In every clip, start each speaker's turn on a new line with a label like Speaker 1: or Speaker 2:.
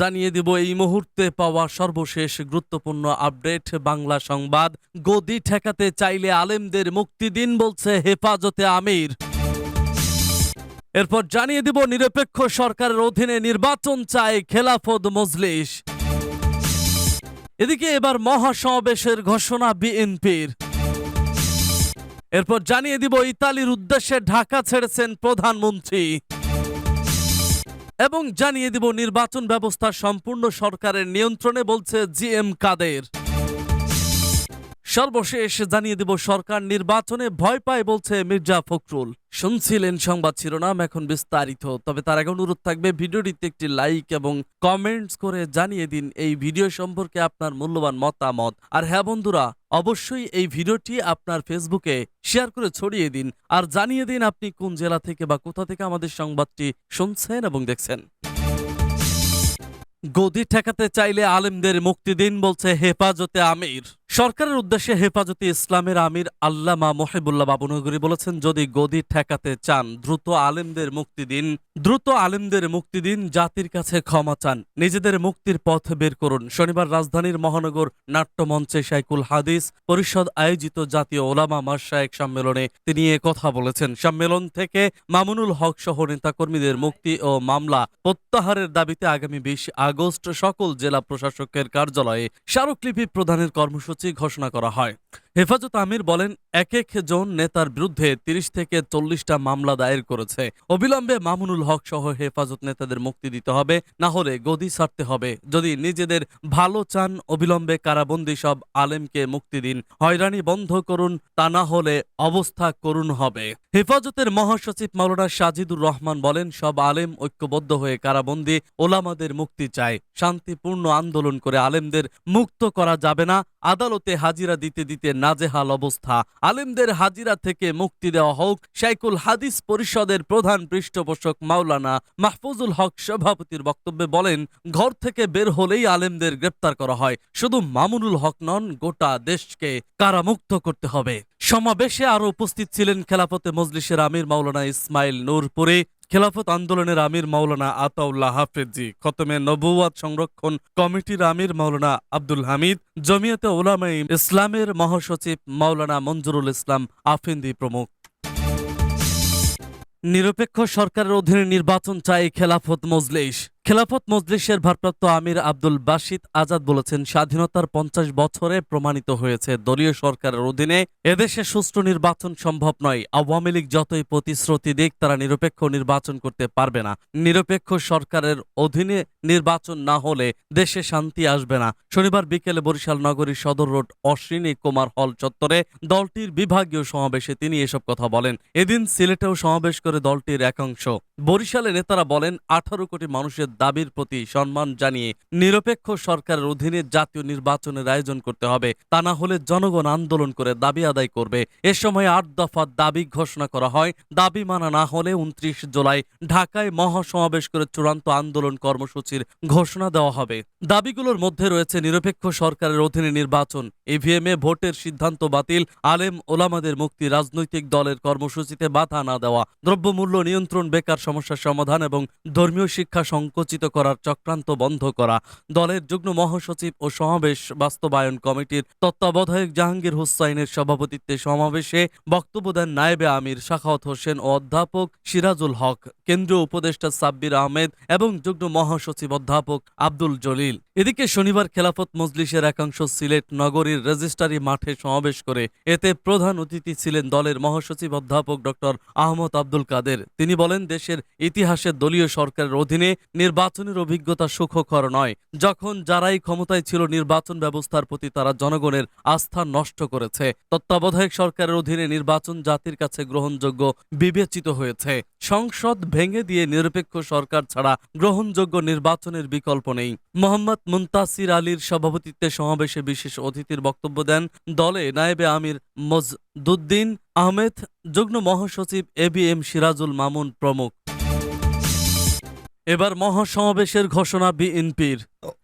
Speaker 1: জানিয়ে দিব, এই মুহূর্তে পাওয়া সর্বশেষ গুরুত্বপূর্ণ আপডেট, বাংলা সংবাদ। গদি ঠেকাতে চাইলে আলেমদের মুক্তি দিন বলছে হেফাজতে আমির। এরপর জানিয়ে দিব, নিরপেক্ষ সরকারের অধীনে নির্বাচন চায় খেলাফত মজলিস। এদিকে এবার মহাসমাবেশের ঘোষণা বিএনপির। এরপর জানিয়ে দিব, ইতালির উদ্দেশ্যে ঢাকা ছেড়েছেন প্রধানমন্ত্রী। এবং জানিয়ে দিব নির্বাচন ব্যবস্থা সম্পূর্ণ সরকারের নিয়ন্ত্রণে বলছে জি এম কাদের। সর্বশেষ জানিয়ে দিব, সরকার নির্বাচনে ভয় পায় বলছে মির্জা ফখরুল। শুনছিলেন সংবাদ শিরোনাম, এখন বিস্তারিত। তবে তার আগে অনুরোধ থাকবে, ভিডিওটিতে একটি লাইক এবং কমেন্টস করে জানিয়ে দিন এই ভিডিও সম্পর্কে আপনার মূল্যবান মতামত। আর হ্যাঁ বন্ধুরা, অবশ্যই এই ভিডিওটি আপনার ফেসবুকে শেয়ার করে ছড়িয়ে দিন। আর জানিয়ে দিন আপনি কোন জেলা থেকে বা কোথা থেকে আমাদের সংবাদটি শুনছেন এবং দেখছেন। গদি ঠেকাতে চাইলে আলেমদের মুক্তি দিন বলছে হেফাজতে আমির। সরকারের উদ্দেশ্যে হেফাজতে ইসলামের আমির আল্লামা মহিবুল্লাহ বাবুনগরী বলেছেন, যদি গদি ঠেকাতে চান, দ্রুত আলেমদের মুক্তি দিন। দ্রুত আলেমদের মুক্তি দিন, জাতির কাছে ক্ষমা চান। নিজেদের মুক্তির পথ বের করুন। শনিবার রাজধানীর মহানগর নাট্যমঞ্চে শাইকুল হাদিস পরিষদ আয়োজিত জাতীয় ওলামা মাসায়েক সম্মেলনে তিনি এ কথা বলেছেন। সম্মেলন থেকে মামুনুল হক সহ নেতাকর্মীদের মুক্তি ও মামলা প্রত্যাহারের দাবিতে আগামী বিশ আগস্ট সকল জেলা প্রশাসকের কার্যালয়ে স্মারকলিপি প্রদানের কর্মসূচি ঘোষণা করা হয়। হেফাজত আমির বলেন, এক এক জন নেতার বিরুদ্ধে তিরিশ থেকে চল্লিশটা মামলা দায়ের করেছে। অবিলম্বে মামুনুল হক সহ হেফাজত নেতাদের মুক্তি দিতে হবে, না হলে গদি ছাড়তে হবে। যদি নিজেদের ভালো চান, অবিলম্বে কারাবন্দী সব আলেমকে মুক্তি দিন। হয়রানি বন্ধ করুন, তা না হলে অবস্থা করুণ হবে। হেফাজতের মহাসচিব মাওলানা সাজিদুর রহমান বলেন, সব আলেম ঐক্যবদ্ধ হয়ে কারাবন্দি ওলামাদের মুক্তি চায়। শান্তিপূর্ণ আন্দোলন করে আলেমদের মুক্ত করা যাবে না। আদালতে হাজিরা দিতে দিতে নাজেহাল অবস্থা। আলেমদের হাজিরা থেকে মুক্তি দেওয়া হোক শাইকুল হাদিস পরিষদের প্রধান পৃষ্ঠপোষক মাওলানা মাহফুজুল হক সভাপতির বক্তব্যে বলেন, ঘর থেকে বের হলেই আলেমদের গ্রেপ্তার করা হয়। শুধু মামুনুল হক নন, গোটা দেশকে কারামুক্ত করতে হবে। সমাবেশে আরও উপস্থিত ছিলেন খেলাফতে মজলিসের আমির মাওলানা ইসমাইল নূরপুরে খেলাফত আন্দোলনের আমির মাওলানা আতাউল্লাহ হাফেজি, খতমে নবুয়াদ সংরক্ষণ কমিটির আমির মাওলানা আব্দুল হামিদ, জমিয়তে ওলামাই ইসলামের মহাসচিব মাওলানা মঞ্জুরুল ইসলাম আফিন্দি প্রমুখ। নিরপেক্ষ সরকারের অধীনে নির্বাচন চাই খেলাফত মজলিস। খেলাফত মজলিসের ভারপ্রাপ্ত আমির আব্দুল বাসিদ আজাদ বলেছেন, স্বাধীনতার পঞ্চাশ বছরে প্রমাণিত হয়েছে, দলীয় সরকারের অধীনে এদেশে সুষ্ঠু নির্বাচন সম্ভব নয়। আওয়ামী লীগ যতই প্রতিশ্রুতি দিক, তারা নিরপেক্ষ নির্বাচন করতে পারবে না। নিরপেক্ষ সরকারের অধীনে নির্বাচন না হলে দেশে শান্তি আসবে না। শনিবার বিকেলে বরিশাল নগরীর সদর রোড অশ্বিনী কুমার হল চত্বরে দলটির বিভাগীয় সমাবেশে তিনি এসব কথা বলেন। এদিন সিলেটেও সমাবেশ করে দলটির একাংশ। বরিশালে নেতারা বলেন, আঠারো কোটি মানুষের দাবির প্রতি সম্মান জানিয়ে নিরপেক্ষ সরকারের অধীনে জাতীয় নির্বাচনের আয়োজন করতে হবে। তা না হলে জনগণ আন্দোলন করে দাবি আদায় করবে। এ সময় আট দফা দাবি ঘোষণা করা হয়। দাবি মানা না হলে উনত্রিশ জুলাই ঢাকায় মহাসমাবেশ করে চূড়ান্ত আন্দোলন কর্মসূচির ঘোষণা দেওয়া হবে। দাবিগুলোর মধ্যে রয়েছে নিরপেক্ষ সরকারের অধীনে নির্বাচন, ইভিএমে ভোটের সিদ্ধান্ত বাতিল, আলেম ওলামাদের মুক্তি, রাজনৈতিক দলের কর্মসূচিতে বাধা না দেওয়া, দ্রব্যমূল্য নিয়ন্ত্রণ বেকার সমস্যার সমাধান এবং ধর্মীয় শিক্ষা সংকুচিত করার চক্রান্ত বন্ধ করা। দলের যুগ্ম মহাসচিব ও সমাবেশ বাস্তবায়ন কমিটির তত্ত্বাবধায়ক জাহাঙ্গীর হুসাইনের সভাপতিত্বে সমাবেশে বক্তব্য দেন নায়েবে আমির, শাখাওয়াত হোসেন ও অধ্যাপক সিরাজুল হক, কেন্দ্রীয় উপদেষ্টা সাব্বির আহমেদ এবং যুগ্ম মহাসচিব অধ্যাপক আব্দুল জলিল। এদিকে শনিবার খেলাফত মজলিসের একাংশ সিলেট নগরীর রেজিস্ট্রারি মাঠে সমাবেশ করে এতে প্রধান অতিথি ছিলেন দলের মহাসচিব অধ্যাপক ডক্টর আহমদ আব্দুল কাদের। তিনি বলেন, দেশের ইতিহাসে দলীয় সরকারের অধীনে নির্বাচনের অভিজ্ঞতা সুখকর নয়, যখন যারাই ক্ষমতায় ছিল নির্বাচন ব্যবস্থার প্রতি তারা জনগণের আস্থা নষ্ট করেছে। তত্ত্বাবধায়ক সরকারের অধীনে নির্বাচন জাতির কাছে গ্রহণযোগ্য বিবেচিত হয়েছে। সংসদ ভেঙে দিয়ে নিরপেক্ষ সরকার ছাড়া গ্রহণযোগ্য নির্বাচনের বিকল্প নেই। মোহাম্মদ মুন্তাসির আলীর সভাপতিত্বে সমাবেশে বিশেষ অতিথির বক্তব্য দেন দলে নায়েবে আমির মজদুদ্দিন আহমেদ, যুগ্ম মহাসচিব A B M Sirajul Mamun প্রমুখ। এবার মহাসমাবেশের ঘোষণা বিএনপির।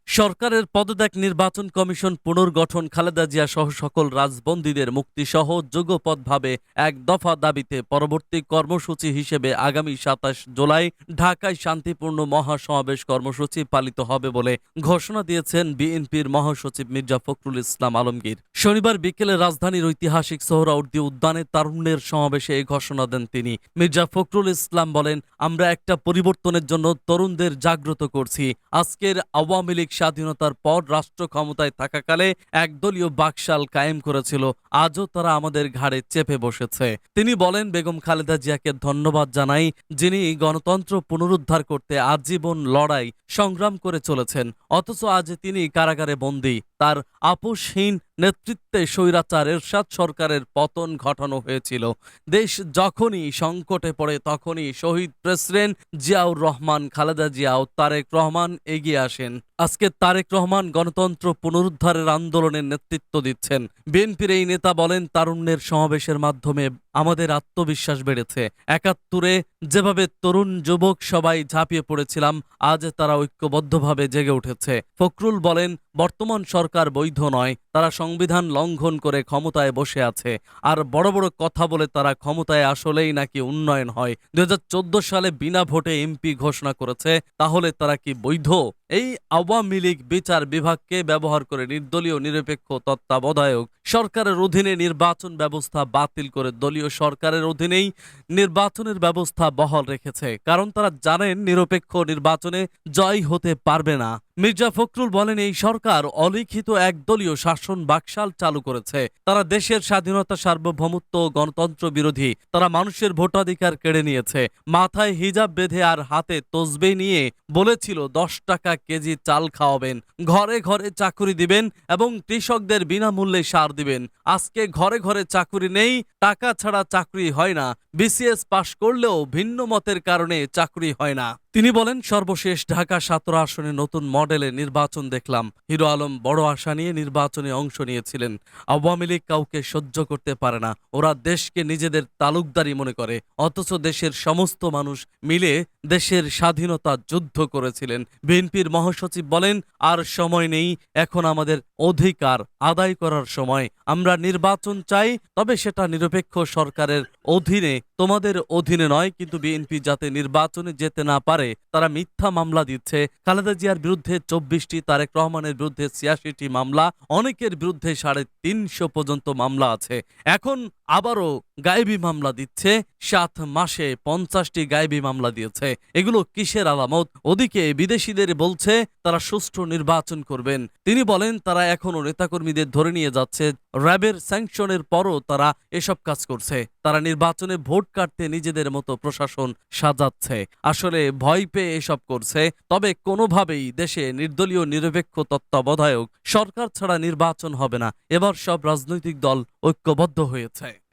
Speaker 1: সরকারের পদত্যাগ নির্বাচন কমিশন পুনর্গঠন খালেদা জিয়া সহ সকল রাজবন্দীদের মুক্তিসহ যুগপথভাবে এক দফা দাবিতে পরবর্তী কর্মসূচি হিসেবে আগামী সাতাশ জুলাই ঢাকায় শান্তিপূর্ণ মহাসমাবেশ কর্মসূচি পালিত হবে বলে ঘোষণা দিয়েছেন বিএনপির মহাসচিব মির্জা ফখরুল ইসলাম আলমগীর। শনিবার বিকেলে রাজধানীর ঐতিহাসিক সোহরাউর্দি উদ্যানে তারুণ্যের সমাবেশে এই ঘোষণা দেন তিনি। মির্জা ফখরুল ইসলাম বলেন, আমরা একটা পরিবর্তনের জন্য তরুণদের জাগ্রত করছি। আজকের আওয়ামী লীগ স্বাধীনতার পর রাষ্ট্র ক্ষমতায় থাকাকালে একদলীয় বাকশাল কায়েম করেছিল। আজও তারা আমাদের ঘাড়ে চেপে বসেছে। তিনি বলেন, বেগম খালেদা জিয়াকে ধন্যবাদ জানাই, যিনি গণতন্ত্র পুনরুদ্ধার করতে আজীবন লড়াই সংগ্রাম করে চলেছেন। অথচ আজ তিনি কারাগারে বন্দী। তার আপোষহীন নেতৃত্বে স্বৈরাচার এরশাদ সরকারের পতন ঘটানো হয়েছিল। দেশ যখনই সংকটে পড়ে তখনই শহীদ প্রেসিডেন্ট জিয়াউর রহমান, খালেদা জিয়া ও তারেক রহমান এগিয়ে আসেন। আজকে তারেক রহমান গণতন্ত্র পুনরুদ্ধারের আন্দোলনের নেতৃত্ব দিচ্ছেন। বিএনপির এই নেতা বলেন, তারুণ্যের সমাবেশের মাধ্যমে আমাদের আত্মবিশ্বাস বেড়েছে। একাত্তরে যেভাবে তরুণ যুবক সবাই ঝাঁপিয়ে পড়েছিলাম, আজ তারা ঐক্যবদ্ধভাবে জেগে উঠেছে। ফখরুল বলেন, বর্তমান সরকার বৈধ নয়, তারা সংবিধান লঙ্ঘন করে ক্ষমতায় বসে আছে। আর বড় বড় কথা বলে তারা ক্ষমতায় আসলেই নাকি উন্নয়ন হয়। দু হাজার চোদ্দ সালে বিনা ভোটে এমপি ঘোষণা করেছে, তাহলে তারা কি বৈধ? এই আওয়ামী লীগ বিচার বিভাগকে ব্যবহার করে নির্দলীয়, নিরপেক্ষ তত্ত্বাবধায়ক সরকারের অধীনে নির্বাচন ব্যবস্থা বাতিল করে দলীয় সরকারের অধীনেই নির্বাচনের ব্যবস্থা বহাল রেখেছে। কারণ তারা জানেন, নিরপেক্ষ নির্বাচনে জয় হতে পারবে না। মির্জা ফখরুল বলেন, এই সরকার অলিখিত একদলীয় শাসন বাকশাল চালু করেছে। তারা দেশের স্বাধীনতা সার্বভৌমত্ব গণতন্ত্র বিরোধী। তারা মানুষের ভোটাধিকার কেড়ে নিয়েছে। মাথায় হিজাব বেঁধে আর হাতে তসবে নিয়ে বলেছিল, দশ টাকা কেজি চাল খাওয়াবেন। ঘরে ঘরে চাকুরি দিবেন এবং কৃষকদের বিনামূল্যে সার দিবেন। আজকে ঘরে ঘরে চাকুরি নেই, টাকা ছাড়া চাকরি হয় না। বিসিএস পাশ করলেও ভিন্ন মতের কারণে চাকরি হয় না। তিনি বলেন, সর্বশেষ ঢাকা সতেরো আসনে নতুন মডেলে নির্বাচন দেখলাম। হিরো আলম বড় আশা নিয়ে নির্বাচনে অংশ নিয়েছিলেন। আওয়ামী লীগ কাউকে সহ্য করতে পারে না। ওরা দেশকে নিজেদের তালুকদারি মনে করে, অথচ দেশের সমস্ত মানুষ মিলে দেশের স্বাধীনতা যুদ্ধ করেছিলেন। বিএনপির মহাসচিব বলেন, আর সময় নেই, এখন আমাদের অধিকার আদায় করার সময় আমরা নির্বাচন চাই, তবে সেটা নিরপেক্ষ সরকারের অধীনে, তোমাদের অধীনে নয়, কিন্তু বিএনপি যাতে নির্বাচনে যেতে না পারে, তারা মিথ্যা মামলা দিচ্ছে। খালেদা জিয়ার বিরুদ্ধে চব্বিশটি তারেক রহমানের বিরুদ্ধে ছিয়াশিটি মামলা, অনেকের বিরুদ্ধে সাড়ে তিনশো পর্যন্ত মামলা আছে। এখন আবারও গায়েবী মামলা দিচ্ছে, সাত মাসে পঞ্চাশটি গায়েবী মামলা দিয়েছে। এগুলো কিসের আলামত? ওদিকে বিদেশিদের বলছে, তারা সুষ্ঠু নির্বাচন করবেন। তিনি বলেন, তারা এখনও নেতাকর্মীদের ধরে নিয়ে যাচ্ছে। র্যাবের স্যাংশনের পরও তারা এসব কাজ করছে। তারা নির্বাচনে ভোট কাটতে নিজেদের মতো প্রশাসন সাজাচ্ছে। আসলে ভয় পেয়ে এসব করছে। তবে কোনোভাবেই দেশে নির্দলীয় নিরপেক্ষ তত্ত্বাবধায়ক সরকার ছাড়া নির্বাচন হবে না। এবার সব রাজনৈতিক দল ঐক্যবদ্ধ হয়েছে।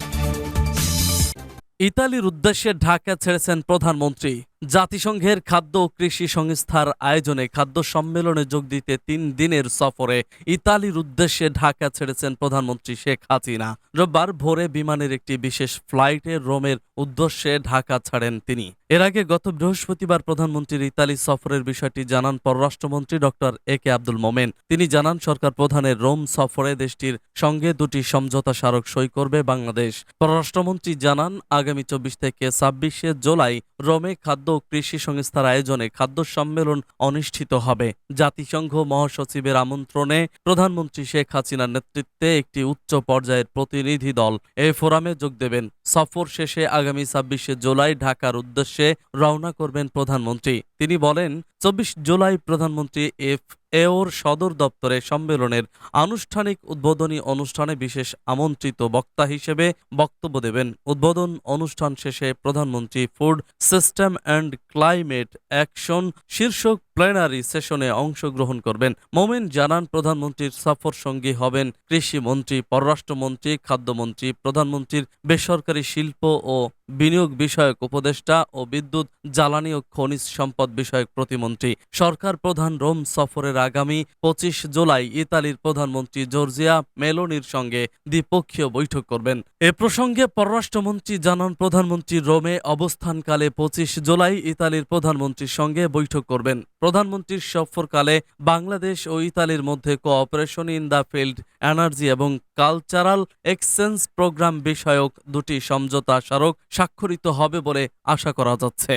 Speaker 1: ইতালির উদ্দেশ্যে ঢাকা ছেড়েছেন প্রধানমন্ত্রী। জাতিসংঘের খাদ্য ও কৃষি সংস্থার আয়োজনে খাদ্য সম্মেলনে যোগ দিতে তিন দিনের সফরে ইতালির উদ্দেশ্যে ঢাকা ছেড়েছেন প্রধানমন্ত্রী শেখ হাসিনা। রোববার ভোরে বিমানের একটি বিশেষ ফ্লাইটে রোমের উদ্দেশ্যে ঢাকা ছাড়েন তিনি। এর আগে গত বৃহস্পতিবার প্রধানমন্ত্রীর ইতালি সফরের বিষয়টি জানান পররাষ্ট্রমন্ত্রী ডক্টর এ কে আব্দুল মোমেন। তিনি জানান, সরকার প্রধানের রোম সফরে দেশটির সঙ্গে দুটি সমঝোতা স্মারক সই করবে বাংলাদেশ। পররাষ্ট্রমন্ত্রী জানান, আগামী চব্বিশ থেকে ছাব্বিশে জুলাই রোমে খাদ্য কৃষি সংস্থার আয়োজনে খাদ্য সম্মেলন অনুষ্ঠিত হবে। জাতিসংঘ মহাসচিবের আমন্ত্রণে প্রধানমন্ত্রী শেখ হাসিনার নেতৃত্বে একটি উচ্চ পর্যায়ের প্রতিনিধি দল এ ফোরামে যোগ দেবেন। সফর শেষে আগামী ছাব্বিশে জুলাই ঢাকার উদ্দেশ্যে রওনা করবেন প্রধানমন্ত্রী। তিনি বলেন, চব্বিশ জুলাই প্রধানমন্ত্রী এফ এওর সদর দপ্তরে সম্মেলনের আনুষ্ঠানিক উদ্বোধনী অনুষ্ঠানে বিশেষ আমন্ত্রিত বক্তা হিসেবে বক্তব্য দেবেন। উদ্বোধন অনুষ্ঠান শেষে প্রধানমন্ত্রী food, system and climate action শীর্ষক প্লেনারি সেশনে অংশগ্রহণ করবেন। মোমেন জানান, প্রধানমন্ত্রীর সফর সঙ্গী হবেন কৃষিমন্ত্রী, পররাষ্ট্রমন্ত্রী, খাদ্যমন্ত্রী, প্রধানমন্ত্রীর বেসরকারি শিল্প ও বিনিয়োগ বিষয়ক উপদেষ্টা ও বিদ্যুৎ, জ্বালানি ও খনিজ সম্পদ বিষয়ক প্রতিমন্ত্রী। সরকার প্রধান রোম সফরের আগামী পঁচিশ জুলাই ইতালির প্রধানমন্ত্রী জর্জিয়া মেলোনির সঙ্গে দ্বিপক্ষীয় বৈঠক করবেন। এ প্রসঙ্গে পররাষ্ট্রমন্ত্রী জানান, প্রধানমন্ত্রী রোমে অবস্থানকালে পঁচিশ জুলাই ইতালির প্রধানমন্ত্রীর সঙ্গে বৈঠক করবেন। প্রধানমন্ত্রীর সফরকালে বাংলাদেশ ও ইতালির মধ্যে cooperation in the field energy এবং কালচারাল এক্সচেঞ্জ প্রোগ্রাম বিষয়ক দুটি সমঝোতা স্মারক স্বাক্ষরিত হবে বলে আশা করা যাচ্ছে।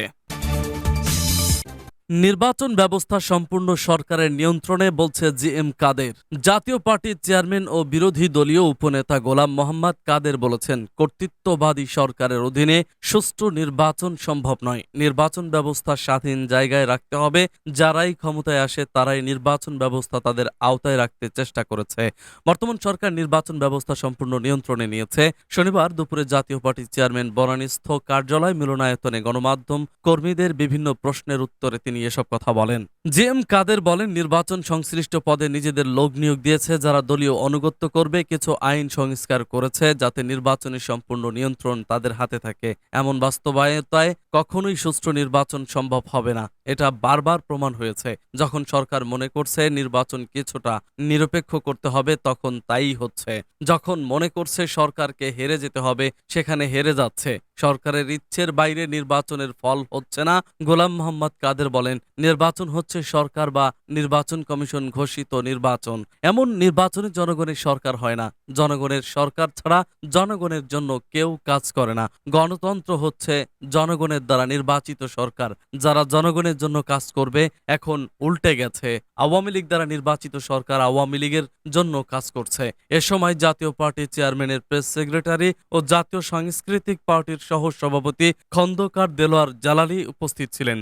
Speaker 1: নির্বাচন ব্যবস্থা সম্পূর্ণ সরকারের নিয়ন্ত্রণে বলছে জি এম কাদের। জাতীয় পার্টির চেয়ারম্যান ও বিরোধী দলীয় উপনেতা গোলাম মোহাম্মদ কাদের বলেছেন, কর্তৃত্ববাদী সরকারের অধীনে সুষ্ঠু নির্বাচন সম্ভব নয়। নির্বাচন ব্যবস্থা স্বাধীন জায়গায় রাখতে হবে। যারাই ক্ষমতায় আসে, তারাই নির্বাচন ব্যবস্থা তাদের আওতায় রাখতে চেষ্টা করেছে। বর্তমান সরকার নির্বাচন ব্যবস্থা সম্পূর্ণ নিয়ন্ত্রণে নিয়েছে। শনিবার দুপুরে জাতীয় পার্টির চেয়ারম্যান বনানীস্থ কার্যালয় মিলনায়তনে গণমাধ্যম কর্মীদের বিভিন্ন প্রশ্নের উত্তরে তিনি এসব কথা বলেন। জে এম কাদের বলেন, নির্বাচন সংশ্লিষ্ট পদে নিজেদের লোক নিয়োগ দিয়েছে, যারা দলীয় অনুগত্য করবে, কিছু আইন সংস্কার করেছে, যাতে নির্বাচনের সম্পূর্ণ নিয়ন্ত্রণ তাদের হাতে থাকে। এমন বাস্তবায়তায় কখনোই সুষ্ঠু নির্বাচন সম্ভব হবে না। এটা বারবার প্রমাণ হয়েছে। যখন সরকার মনে করছে নির্বাচন কিছুটা নিরপেক্ষ করতে হবে, তখন তাই হচ্ছে। যখন মনে করছে সরকারকে হেরে যেতে হবে, সেখানে হেরে যাচ্ছে। সরকারের ইচ্ছের বাইরে নির্বাচনের ফল হচ্ছে না। গোলাম মোহাম্মদ কাদের বলেন, নির্বাচন হচ্ছে সরকার বা নির্বাচন কমিশন ঘোষিত নির্বাচন। এমন নির্বাচনে জনগণের সরকার হয় না। জনগণের সরকার ছাড়া জনগণের জন্য কেউ কাজ করে না। গণতন্ত্র হচ্ছে জনগণের দ্বারা নির্বাচিত সরকার। যারা জনগণের জন্য কাজ করবে, এখন উল্টে গেছে। আওয়ামী লীগ দ্বারা নির্বাচিত সরকার আওয়ামী লীগের জন্য কাজ করছে। এ সময় জাতীয় পার্টির চেয়ারম্যানের প্রেস সেক্রেটারি ও জাতীয় সাংস্কৃতিক পার্টির সহ সভাপতি খন্দকার দেলোয়ার জালালি উপস্থিত ছিলেন।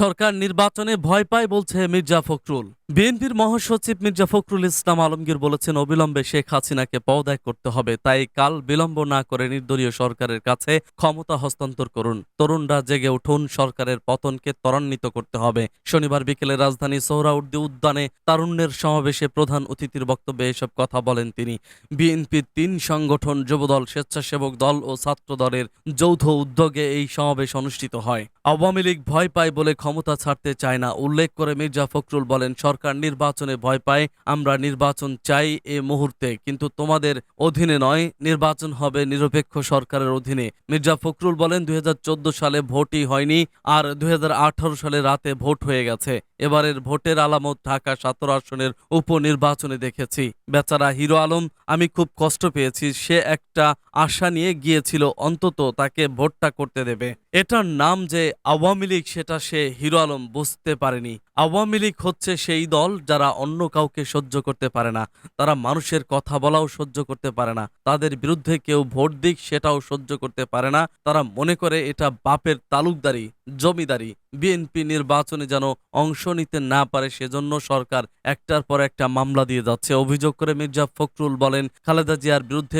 Speaker 1: সরকার নির্বাচনে ভয় পায় বলছে মির্জা ফখরুল। বিএনপির মহাসচিব মির্জা ফখরুল ইসলাম আলমগীর বলেছেন, অবিলম্বে শেখ হাসিনাকে পদত্যাগ করতে হবে। তাই কাল বিলম্ব না করে নির্দলীয় সরকারের কাছে ক্ষমতা হস্তান্তর করুন। তরুণরা জেগে উঠুন, সরকারের পতনকে ত্বরান্বিত করতে হবে। শনিবার বিকেলে রাজধানী সোহরাউদ্দি উদ্যানে তারুণ্যের সমাবেশে প্রধান অতিথির বক্তব্যে এসব কথা বলেন তিনি। বিএনপির তিন সংগঠন, যুবদল, স্বেচ্ছাসেবক দল ও ছাত্র দলের যৌথ উদ্যোগে এই সমাবেশ অনুষ্ঠিত হয়। আওয়ামী লীগ ভয় পায় বলে ক্ষমতা ছাড়তে চায় না। উল্লেখ করে মির্জা ফখরুল বলেন সরকার নির্বাচনে ভয় পায়, আমরা নির্বাচন চাই এ মুহূর্তে। কিন্তু তোমাদের অধীনে নয়, নির্বাচন হবে নিরপেক্ষ সরকারের অধীনে। মির্জা ফখরুল বলেন, দুই হাজার চোদ্দ সালে ভোটই হয়নি, আর দুই হাজার আঠারো সালে রাতে ভোট হয়ে গেছে। এবারের ভোটের আলামত ঢাকা সতেরো আসনের উপনির্বাচনে দেখেছি। বেচারা হিরো আলম, আমি খুব কষ্ট পেয়েছি, সে একটা আশা নিয়ে গিয়েছিল, অন্তত তাকে ভোটটা করতে দেবে। এটার নাম যে আওয়ামী লীগ, সেটা সে হিরো আলম বুঝতে পারেনি। আওয়ামী লীগ হচ্ছে সেই দল যারা অন্য কাউকে সহ্য করতে পারে না। তারা মানুষের কথা বলাও সহ্য করতে পারে না। তাদের বিরুদ্ধে কেউ ভোট দিক, সেটাও সহ্য করতে পারে না। তারা মনে করে এটা বাপের তালুকদারি, জমিদারি। বিএনপি নির্বাচনে যেন অংশ নিতে না পারে, সেজন্য সরকার একটার পর একটা মামলা দিয়ে যাচ্ছে। অভিযোগ করে মির্জা ফখরুল বলেন, খালেদা জিয়ার বিরুদ্ধে